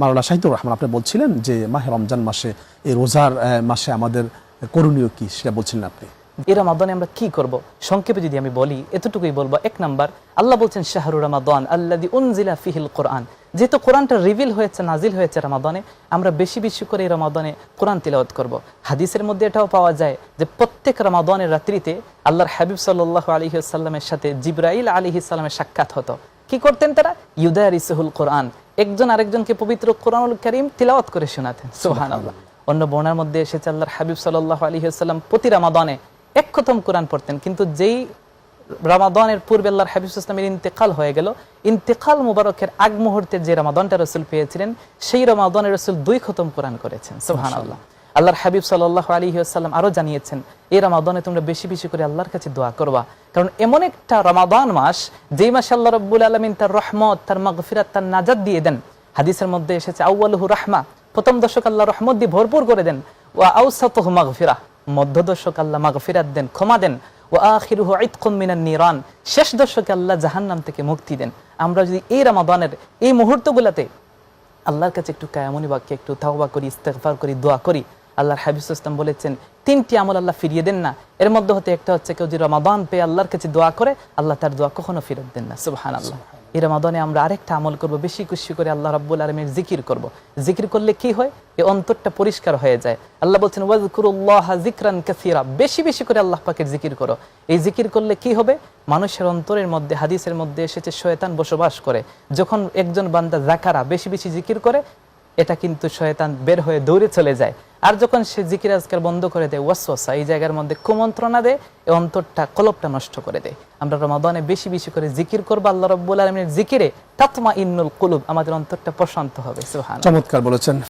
মাওলানা শাহিদুর রহমান, আপনি বলছিলেন যে মাহে রমজান মাসে, এই রোজার মাসে আমাদের করণীয় কি, সেটা বলছিলেন আপনি। এই রমাদানে আমরা কি করব? সংক্ষেপে যদি আমি বলি, এতটুকুই বলব, এক নাম্বার, আল্লাহ বলছেন, শাহরু রমাদান আল্লাদি উনজিলা ফিহিল কোরআন। যেহেতু কোরআনটা রিভিল হয়েছে নাজিল হয়েছে রমাদানে, আমরা বেশি বেশি করে এই রমাদানে কোরআন তিলাওয়াত করব। হাদিসের মধ্যে এটাও পাওয়া যায় যে প্রত্যেক রমাদানের রাত্রিতে আল্লাহর হাবিব সাল্লাহ আলী সাল্লামের সাথে জিব্রাইল আলী সাল্লামের সাক্ষাৎ হতো। কি করতেন তারা? ইউদার ইসহুল কোরআন। একজন আরেকজনকে পবিত্র কোরআনুল করিম তিলাওয়াত করে শোনাতেন সোহান আল্লাহ অন্য বর্ণার মধ্যে এসেছে আল্লাহর হাবিব সাল্লাহ আলী সাল্লাম প্রতি রামাদনে এক খতম কোরআন পড়তেন কিন্তু যেই রামাদনের পূর্বে আল্লাহর হাবিব ইসলামের ইন্তেকাল হয়ে গেল ইন্তেকাল মুবারকের আগ মুহূর্তে যে রামাদনটা রসুল পেয়েছিলেন সেই রামাদনের রসুল দুই খতম কোরআন করেছেন সোহান আল্লাহ আল্লাহর হাবিব সাল্লাহ আলী আসাল্লাম আরও জানিয়েছেন, এই রমাদানে তোমরা বেশি বেশি করে আল্লাহর কাছে দোয়া করবা। কারণ এমন একটা রমাদান মাস, যেই মাসে আল্লাহ রব্বুল আলমিন তার রহমত, তার মাগফিরাত, তার নাজাদ দিয়ে দেন। হাদিসের মধ্যে এসেছে আউ্বালহু রাহমা। প্রথম দশক আল্লাহ রহমত দিয়ে ভরপুর করে দেন। ও আউসাতহু মাগফিরা। মধ্য দশক আল্লাহ মাগফিরাত দেন, ক্ষমা দেন। ও আখিরুহু ইতকুম মিনান নিরান। শেষ দশকে আল্লাহ জাহান্নাম থেকে মুক্তি দেন। আমরা যদি এই রমাদানের, এই মুহূর্তগুলোতে আল্লাহর কাছে একটু কায়ামনি বাক্যে একটু তাওবা করি, ইস্তেগফার করি, দোয়া করি আল্লাহর হাবিব ইসলাম বলেছেন তিনটি আমল আল্লাহ ফিরিয়ে দেন না। এর মধ্যে হতে একটা হচ্ছে কেউ যদি রমাদান পেয়ে আল্লাহর কাছে দোয়া করে আল্লাহ তার দোয়া কখনো ফেরত দেন না। সুবহান আল্লাহ এই রমাদানে আমরা আরেকটা আমল করব বেশি খুশি করে আল্লাহ রাব্বুল আলমীর জিকির করব। জিকির করলে কি হয়? এই অন্তরটা পরিষ্কার হয়ে যায়। আল্লাহ বলছেন ওয়াজকুরুল্লাহ জিকরান কাসীরা বেশি বেশি করে আল্লাহ পাকের জিকির করো। এই জিকির করলে কি হবে? মানুষের অন্তরের মধ্যে হাদিসের মধ্যে এসেছে শয়তান বসবাস করে। যখন একজন বান্দা জাকারা বেশি বেশি জিকির করে এটা কিন্তু শয়তান বের হয়ে দৌড়ে চলে যায়। আর যখন সে জিকির আজকাল বন্ধ করে দেয়, ওয়াসওয়াসা, এই জায়গার মধ্যে কুমন্ত্রণা দেয়, এই অন্তরটা, কলপটা নষ্ট করে দেয়। আমরা রমাদানে বেশি বেশি করে জিকির করব আল্লাহ রব্বুল আলমীর জিকিরে তাতমা ইন্নুল কুলুব, আমাদের অন্তরটা প্রশান্ত হবে চমৎকার বলেছেন।